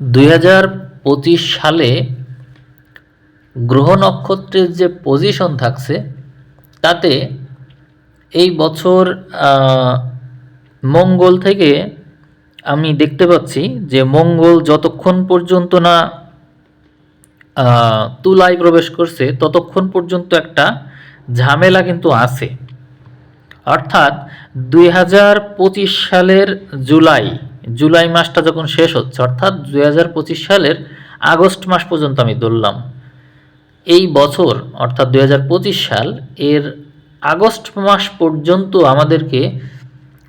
দুই হাজার পঁচিশ সালে গ্রহ নক্ষত্রের যে পজিশন থাকছে, তাতে এই বছর মঙ্গল থেকে আমি দেখতে পাচ্ছি যে মঙ্গল যতক্ষণ পর্যন্ত না তুলায় প্রবেশ করছে, ততক্ষণ পর্যন্ত একটা ঝামেলা কিন্তু আছে। অর্থাৎ দুই হাজার পঁচিশ সালের জুলাই জুলাই মাসটা যখন শেষ হচ্ছে, অর্থাৎ দুই হাজার পঁচিশ সালের আগস্ট মাস পর্যন্ত আমি ধরলাম। এই বছর, অর্থাৎ দুই হাজার পঁচিশ সাল, এর আগস্ট মাস পর্যন্ত আমাদেরকে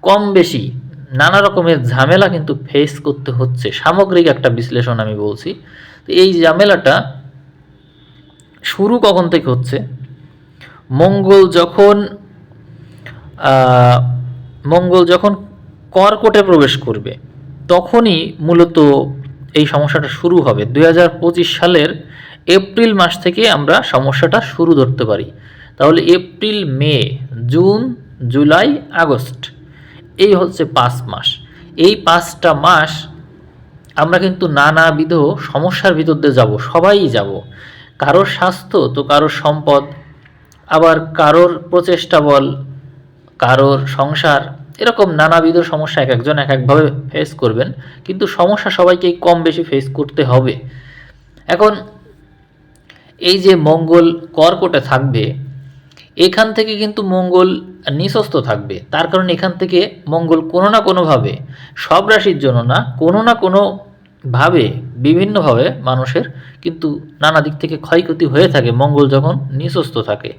কম বেশি নানা রকমের ঝামেলা কিন্তু ফেস করতে হচ্ছে। সামগ্রিক একটা বিশ্লেষণ আমি বলছি। তো এই ঝামেলাটা শুরু কখন থেকে হচ্ছে? মঙ্গল যখন মঙ্গল যখন কর্কটে প্রবেশ করবে তখনই মূলত এই সমস্যাটা শুরু হবে। দু হাজার পঁচিশ সালের এপ্রিল মাস থেকে আমরা সমস্যাটা শুরু ধরতে পারি। তাহলে April, May, June, July, August এই হচ্ছে পাঁচ মাস। এই পাঁচটা মাস আমরা কিন্তু নানাবিধ সমস্যার ভিতর দিয়ে যাব, সবাই যাব। কারোর স্বাস্থ্য তো কারোর সম্পদ, আবার কারোর প্রচেষ্টা বল, কারোর সংসার এরকম নানাবিধ সমস্যা এক একজন এক একভাবে ফেস করবেন, কিন্তু সমস্যা সবাইকেই কম বেশি ফেস করতে হবে। এখন এই যে মঙ্গল কর্কটে থাকবে, এখান থেকে কিন্তু মঙ্গল নিঃস্বস্ত থাকবে। তার কারণ এখান থেকে মঙ্গল কোনো না কোনোভাবে, সব রাশির জন্য না, কোনো না কোনো ভাবে বিভিন্নভাবে মানুষের কিন্তু নানা দিক থেকে ক্ষয়ক্ষতি হয়ে থাকে মঙ্গল যখন নিঃস্বস্ত থাকে।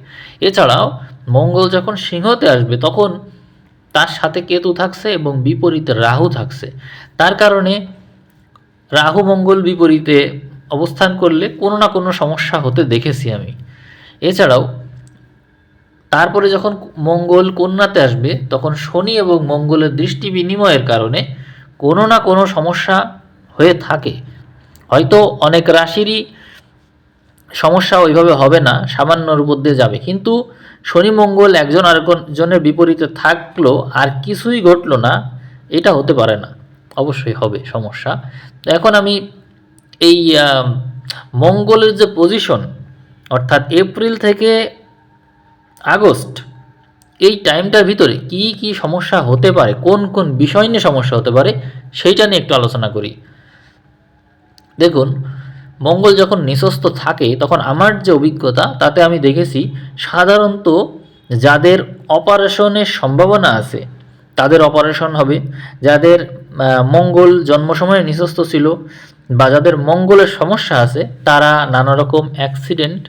এছাড়াও মঙ্গল যখন সিংহতে আসবে, তখন তার সাথে কেতু থাকছে এবং বিপরীতে রাহু থাকছে। তার কারণে রাহু মঙ্গল বিপরীতে অবস্থান করলে কোনো না কোনো সমস্যা হতে দেখেছি আমি। এছাড়াও, তারপরে যখন মঙ্গল কন্যাতে আসবে, তখন শনি এবং মঙ্গলের দৃষ্টি বিনিময়ের কারণে কোনো না কোনো সমস্যা হয়ে থাকে। হয়তো অনেক রাশিরই সমস্যা ওইভাবে হবে না, সামান্যর উপর দিয়ে যাবে। কিন্তু শনি মঙ্গল একজন আরেকজনের বিপরীতে থাকল আর কিছুই ঘটলো না, এটা হতে পারে না। অবশ্যই হবে সমস্যা। এখন আমি এই মঙ্গলের যে পজিশন অর্থাৎ এপ্রিল থেকে আগস্ট, এই টাইমটার ভিতরে কি কি সমস্যা হতে পারে, কোন কোন বিষয় নিয়ে সমস্যা হতে পারে, সেইটা নিয়ে একটু আলোচনা করি। দেখুন মঙ্গল যখন নিঃস্বস্ত থাকে, তখন আমার যে অভিজ্ঞতা, তাতে আমি দেখেছি সাধারণত যাদের অপারেশনের সম্ভাবনা আছে, তাদের অপারেশন হবে। যাদের মঙ্গল জন্ম সময়ে নিঃস্বস্ত ছিল বা যাদের মঙ্গলের সমস্যা আছে, তারা নানা রকম অ্যাক্সিডেন্ট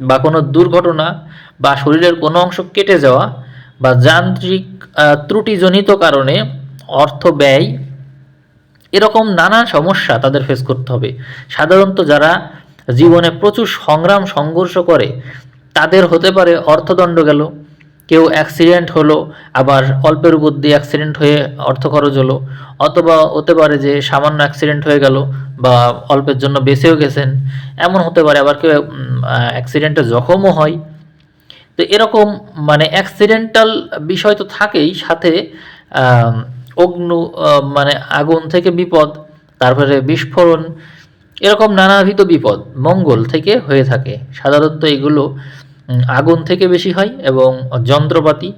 বা কোনো দুর্ঘটনা বা শরীরের কোনো অংশ কেটে যাওয়া বা যান্ত্রিক ত্রুটিজনিত কারণে অর্থ ব্যয় এরকম নানা সমস্যা তাদের ফেস করতে হবে। সাধারণত যারা জীবনে প্রচুর সংগ্রাম, সংঘর্ষ করে, তাদের হতে পারে অর্থদণ্ড গেল, কেউ অ্যাক্সিডেন্ট হলো, আবার অল্পের দিয়ে অ্যাক্সিডেন্ট হয়ে অর্থ খরচ হলো, অথবা হতে পারে যে সামান্য অ্যাক্সিডেন্ট হয়ে গেল বা অল্পের জন্য বেঁচেও গেছেন, এমন হতে পারে আবার কেউ অ্যাক্সিডেন্টে জখমও হয়। তো এরকম মানে অ্যাক্সিডেন্টাল বিষয় তো থাকেই, সাথে অগ্নু মানে আগুন থেকে বিপদ, তারপরে বিস্ফোরণ, এরকম নানাবিধ বিপদ মঙ্গল থেকে হয়ে থাকে। সাধারণত এগুলো আগুন থেকে বেশি হয় এবং যন্ত্রপাতি,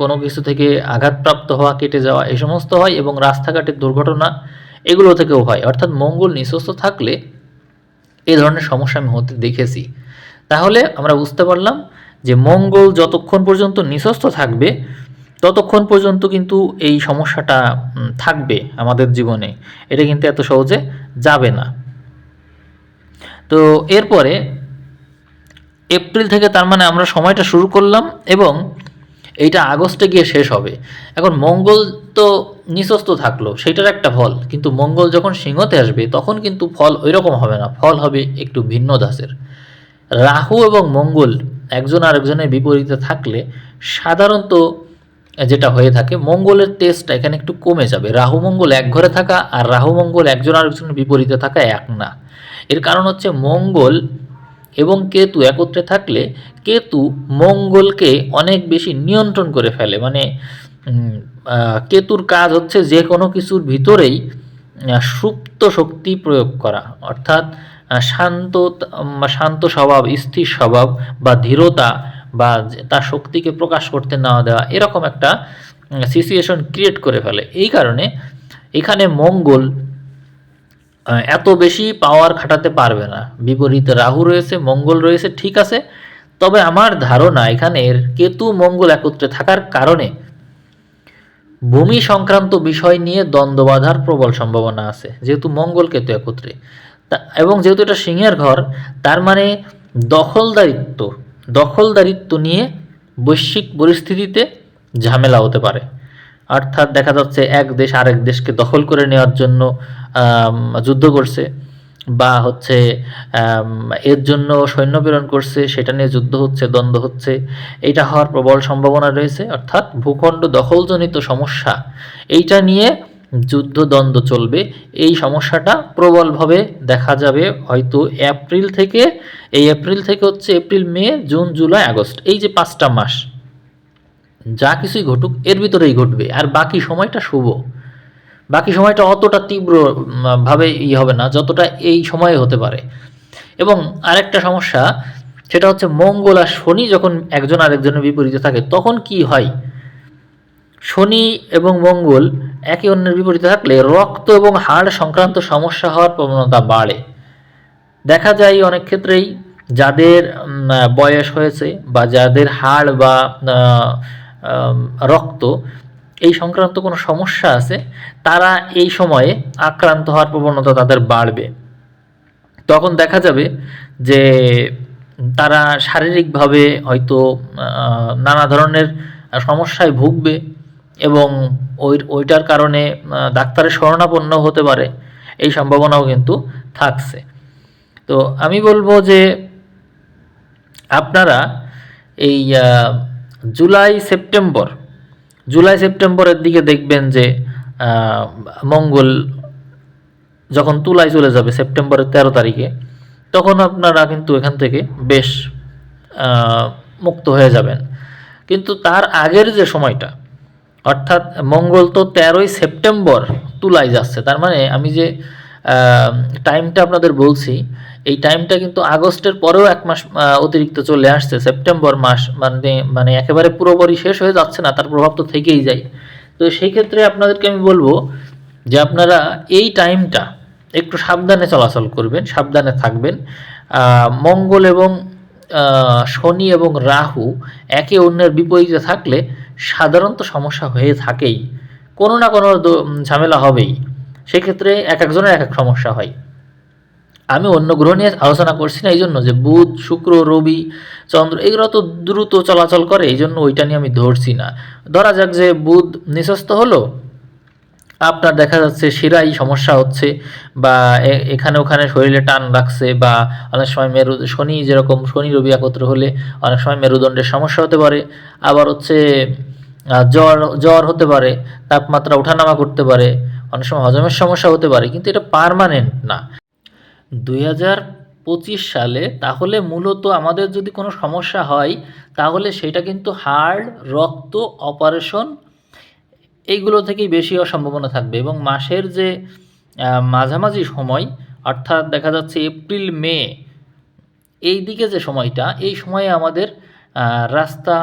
কোনো কিছু থেকে আঘাতপ্রাপ্ত হওয়া, কেটে যাওয়া এই সমস্ত হয় এবং রাস্তাঘাটের দুর্ঘটনা এগুলো থেকেও হয়। অর্থাৎ মঙ্গল নিঃস্বস্ত থাকলে এই ধরনের সমস্যা আমি হতে দেখেছি। তাহলে আমরা বুঝতে পারলাম যে মঙ্গল যতক্ষণ পর্যন্ত নিঃস্বস্ত থাকবে ততক্ষণ পর্যন্ত কিন্তু এই সমস্যাটা থাকবে আমাদের জীবনে। এটা কিন্তু এত সহজে যাবে না। তো এরপরে এপ্রিল থেকে তার মানে আমরা সময়টা শুরু করলাম এবং এইটা আগস্টে গিয়ে শেষ হবে। এখন মঙ্গল তো নিঃস্বস্ত থাকল সেটার একটা ফল। কিন্তু মঙ্গল যখন সিংহতে আসবে, তখন কিন্তু ফল ওই রকম হবে না। ফল হবে একটু ভিন্ন দাসের। রাহু এবং মঙ্গল একজন আরেকজনের বিপরীতে থাকলে সাধারণত যেটা হয়ে থাকে, মঙ্গলের টেস্টটা এখানে একটু কমে যাবে। রাহু, মঙ্গল এক ঘরে থাকা আর রাহু, মঙ্গল একজন আরেকজনের বিপরীতে থাকা এক না। এর কারণ হচ্ছে মঙ্গল এবং কেতু একত্রে থাকলে কেতু মঙ্গলকে অনেক বেশি নিয়ন্ত্রণ করে ফেলে। মানে কেতুর কাজ হচ্ছে যে কোনো কিছুর ভিতরেই সুপ্ত শক্তি প্রয়োগ করা। অর্থাৎ শান্ত শান্ত স্বভাব, স্থির স্বভাব বা ধীরতা বা তার শক্তিকে প্রকাশ করতে না দেওয়া, এরকম একটা সিচুয়েশন ক্রিয়েট করে ফেলে। এই কারণে এখানে মঙ্গল এত বেশি পাওয়ার খাটাতে পারবে না। বিপরীতে রাহু রয়েছে, মঙ্গল রয়েছে, ঠিক আছে। তবে আমার ধারণা এখানের কেতু মঙ্গল একত্রে থাকার কারণে ভূমি সংক্রান্ত বিষয় নিয়ে দ্বন্দ্ব বাঁধার প্রবল সম্ভাবনা আছে, যেহেতু মঙ্গল কেতু একত্রে। এবং যেহেতু এটা সিংহের ঘর, তার মানে দখলদারিত্ব দখলদারিত্ব নিয়ে বৈশ্বিক পরিস্থিতিতে ঝামেলা হতে পারে। অর্থাৎ দেখা যাচ্ছে এক দেশ আরেক দেশকে দখল করে নেওয়ার জন্য যুদ্ধ করছে বা হচ্ছে এর জন্য সৈন্য প্রেরণ করছে, সেটা নিয়ে যুদ্ধ হচ্ছে, দ্বন্দ্ব হচ্ছে। এটা হওয়ার প্রবল সম্ভাবনা রয়েছে। অর্থাৎ ভূখণ্ড দখলজনিত সমস্যা, এইটা নিয়ে যুদ্ধ দ্বন্দ্ব চলবে, এই সমস্যাটা প্রবলভাবে দেখা যাবে হয়তো এপ্রিল থেকে, এই এপ্রিল থেকে হচ্ছে April, May, June, July, August, এই যে পাঁচটা মাস। যা কিছুই ঘটুক, এর ভিতরেই ঘটবে, আর বাকি সময়টা শুভ। বাকি সময়টা অতটা তীব্র ভাবে ই হবে না, যতটা এই সময়ে হতে পারে। এবং আরেকটা সমস্যা, সেটা হচ্ছে মঙ্গল আর শনি যখন একজন আরেকজনের বিপরীতে থাকে, তখন কি হয়? শনি এবং মঙ্গল একে অন্যের বিপরীতে থাকলে রক্ত এবং হাড় সংক্রান্ত সমস্যা হওয়ার প্রবণতা বাড়ে। দেখা যায় অনেক ক্ষেত্রেই যাদের বয়স হয়েছে বা যাদের হাড় বা রক্ত এই সংক্রান্ত কোনো সমস্যা আছে, তারা এই সময়ে আক্রান্ত হওয়ার প্রবণতা তাদের বাড়বে। তখন দেখা যাবে যে তারা শারীরিকভাবে হয়তো নানা ধরনের সমস্যায় ভুগবে এবং ওই, ওইটার কারণে ডাক্তারের শরণাপন্ন হতে পারে, এই সম্ভাবনাও কিন্তু থাকছে। তো আমি বলব যে, আপনারা এই জুলাই, সেপ্টেম্বর, জুলাই, সেপ্টেম্বরের দিকে দেখবেন যে মঙ্গল যখন তুলায় চলে যাবে, সেপ্টেম্বরের তেরো তারিখে, তখন আপনারা কিন্তু এখান থেকে বেশ মুক্ত হয়ে যাবেন। কিন্তু তার আগের যে সময়টা অর্থাৎ মঙ্গল তো তেরোই সেপ্টেম্বর তুলায় যাচ্ছে। তার মানে আমি যে টাইমটা আপনাদের বলছি, এই টাইমটা কিন্তু আগস্টের পরেও এক মাস অতিরিক্ত চলে আসছে। সেপ্টেম্বর মাস মানে মানে একেবারে পুরোপুরি শেষ হয়ে যাচ্ছে না, তার প্রভাব তো থেকেই যায়। তো সেই ক্ষেত্রে আপনাদেরকে আমি বলব যে আপনারা এই টাইমটা একটু সাবধানে চলাচল করবেন, সাবধানে থাকবেন। মঙ্গল এবং শনি এবং রাহু একে অন্যের বিপরীতে থাকলে সাধারণত সমস্যা হয়ে থাকেই। কোনো না কোনো ঝামেলা হবেই। সেক্ষেত্রে এক একজনের এক এক সমস্যা হয়। আমি অন্য গ্রহ নিয়ে আলোচনা করছি না এই জন্য যে বুধ, শুক্র, রবি, চন্দ্র, এগুলো তো দ্রুত চলাচল করে এই জন্য ওইটা নিয়ে আমি ধরছি না। ধরা যাক যে বুধ নিঃস্ত হলো আপনার দেখা যাচ্ছে শিরাই সমস্যা হচ্ছে বা এখানে ওখানে শরীরে টান রাখছে বা অনেক সময় মেরু, শনি যেরকম, শনি রবি একত্র হলে অনেক সময় মেরুদণ্ডের সমস্যা হতে পারে। আবার হচ্ছে জ্বর জ্বর হতে পারে, তাপমাত্রা ওঠানামা করতে পারে, অনেক সময় হজমের সমস্যা হতে পারে, কিন্তু এটা পার্মানেন্ট না। দুই পঁচিশ সালে তাহলে মূলত আমাদের যদি কোনো সমস্যা হয়, তাহলে সেটা কিন্তু হাড়, রক্ত অপারেশন এইগুলো থেকেই বেশি হওয়ার সম্ভাবনা থাকবে এবং মাসের যে মাঝামাঝি সময়, অর্থাৎ দেখা যাচ্ছে এপ্রিল, মে, এই দিকে যে সময়টা, এই সময়ে আমাদের রাস্তা,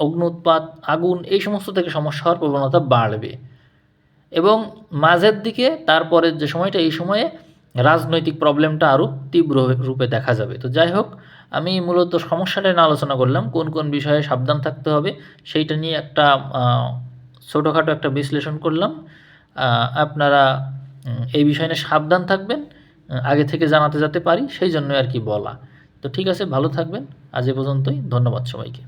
অগ্নুৎপাত, আগুন, এই সমস্ত থেকে সমস্যা হওয়ার প্রবণতা বাড়বে। এবং মাঝের দিকে তারপরের যে সময়টা, এই সময়ে রাজনৈতিক প্রবলেমটা আরও তীব্র রূপে দেখা যাবে। তো যাই হোক, আমি মূলত সমস্যাটা নিয়ে আলোচনা করলাম, কোন কোন বিষয়ে সাবধান থাকতে হবে, সেইটা নিয়ে একটা ছোটোখাটো একটা বিশ্লেষণ করলাম। আপনারা এই বিষয় নিয়ে সাবধান থাকবেন আগে থেকে জানাতে যাতে পারি, সেই জন্যই আর কি বলা। তো ঠিক আছে, ভালো থাকবেন। আজ এ পর্যন্তই। ধন্যবাদ সবাইকে।